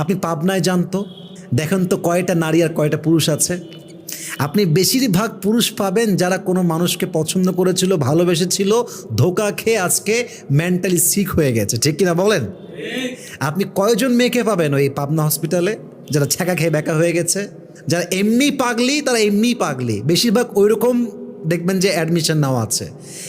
আপনি পাবনায় জানতো দেখেন তো কয়টা নারী আর কয়টা পুরুষ আছে। আপনি বেশিরভাগ পুরুষ পাবেন যারা কোনো মানুষকে পছন্দ করেছিল, ভালোবেসেছিল, ধোকা খেয়ে আজকে মেন্টালি সিক হয়ে গেছে, ঠিক কিনা বলেন? আপনি কয়জন মেয়েকে পাবেন ওই পাবনা হসপিটালে যারা ছ্যাঁকা খেয়ে বেকা হয়ে গেছে, যারা এমনি পাগলি, তারা এমনি পাগলি। বেশিরভাগ ওইরকম দেখবেন যে অ্যাডমিশন নেওয়া আছে।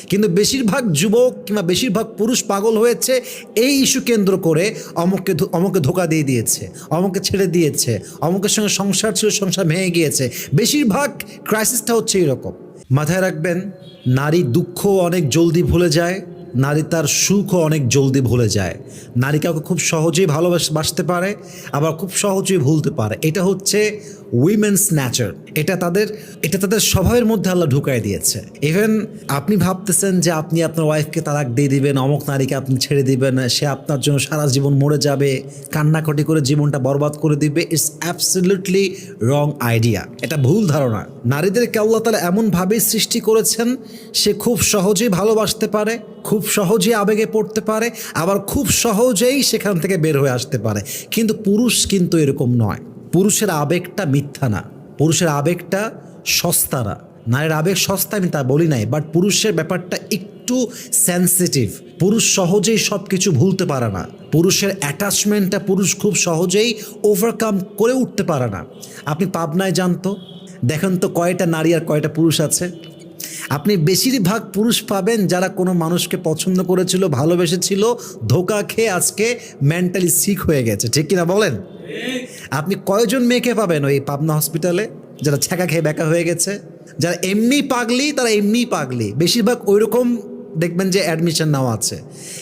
কিন্তু বেশিরভাগ যুবক কিংবা বেশিরভাগ পুরুষ পাগল হয়েছে এই ইস্যু কেন্দ্র করে অমুককে অমুকে ধোকা দিয়ে দিয়েছে, অমুককে ছেড়ে দিয়েছে, অমুকের সঙ্গে সংসার ছিল, সংসার ভেঙে গিয়েছে। বেশিরভাগ ক্রাইসিসটা হচ্ছে এরকম। মাথায় রাখবেন, নারী দুঃখ অনেক জলদি ভুলে যায়। নারী তার সুখও অনেক জলদি ভুলে যায়। নারী কাউকে খুব সহজেই ভালোবাসতে পারে, আবার খুব সহজেই ভুলতে পারে। এটা হচ্ছে উইমেন্স ন্যাচার এটা তাদের এটা তাদের স্বভাবের মধ্যে আল্লাহ ঢুকাই দিয়েছে। ইভেন আপনি ভাবতেছেন যে আপনি আপনার ওয়াইফকে তালাক দিয়ে দিবেন, অমক নারীকে আপনি ছেড়ে দিবেন, সে আপনার জন্য সারা জীবন মরে যাবে, কান্নাকাটি করে জীবনটা বরবাদ করে দিবে ইটস অ্যাবসলিউটলি রং আইডিয়া এটা ভুল ধারণা। নারীদেরকে আল্লাহ তালা এমনভাবেই সৃষ্টি করেছেন, সে খুব সহজেই ভালোবাসতে পারে খুব সহজেই আবেগে পড়তে পারে, আবার খুব সহজেই সেখান থেকে বের হয়ে আসতে পারে। কিন্তু পুরুষ কিন্তু এরকম নয়। পুরুষের আবেগটা মিথ্যা না। পুরুষের আবেগটা সস্তা না। নারীর আবেগ সস্তা আমি তা বলি নাই বাট পুরুষের ব্যাপারটা একটু সেন্সিটিভ পুরুষ সহজেই সব কিছু ভুলতে পারে না। পুরুষের অ্যাটাচমেন্টটা পুরুষ খুব সহজেই ওভারকাম করে উঠতে পারে না। আপনি পাবনায় জানতো দেখেন তো কয়টা নারী আর কয়টা পুরুষ আছে। আপনি বেশিরভাগ পুরুষ পাবেন যারা কোনো মানুষকে পছন্দ করেছিল, ভালোবেসেছিল, ধোকা খেয়ে আজকে মেন্টালি সিক হয়ে গেছে। ঠিক কিনা বলেন? আপনি কয়জন মেয়েকে পাবেন ওই পাবনা হসপিটালে যারা ছ্যাঁকা খেয়ে ব্যাকা হয়ে গেছে? যারা এমনি পাগলি, তারা এমনি পাগলি। বেশিরভাগ ওইরকম দেখবেন যে অ্যাডমিশন নেওয়া আছে।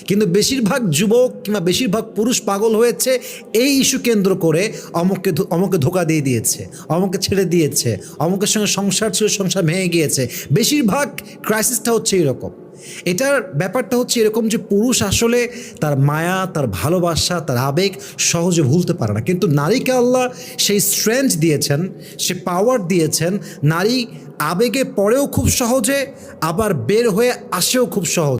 কিন্তু বেশিরভাগ যুবক কিংবা বেশিরভাগ পুরুষ পাগল হয়েছে এই ইস্যু কেন্দ্র করে অমুককে অমুকে ধোকা দিয়ে দিয়েছে অমুকে ছেড়ে দিয়েছে, অমুকের সঙ্গে সংসার ছিল, সংসার ভেঙে গিয়েছে। বেশিরভাগ ক্রাইসিসটা হচ্ছে এরকম। এটার ব্যাপারটা হচ্ছে এরকম যে পুরুষ আসলে তার মায়া, তার ভালোবাসা, তার আবেগ সহজে ভুলতে পারে না। কিন্তু নারীকে আল্লাহ সেই স্ট্রেংথ দিয়েছেন, সে পাওয়ার দিয়েছেন, নারী আবেগে পড়েও খুব সহজে, আবার বের হয়ে আসেও খুব সহজ।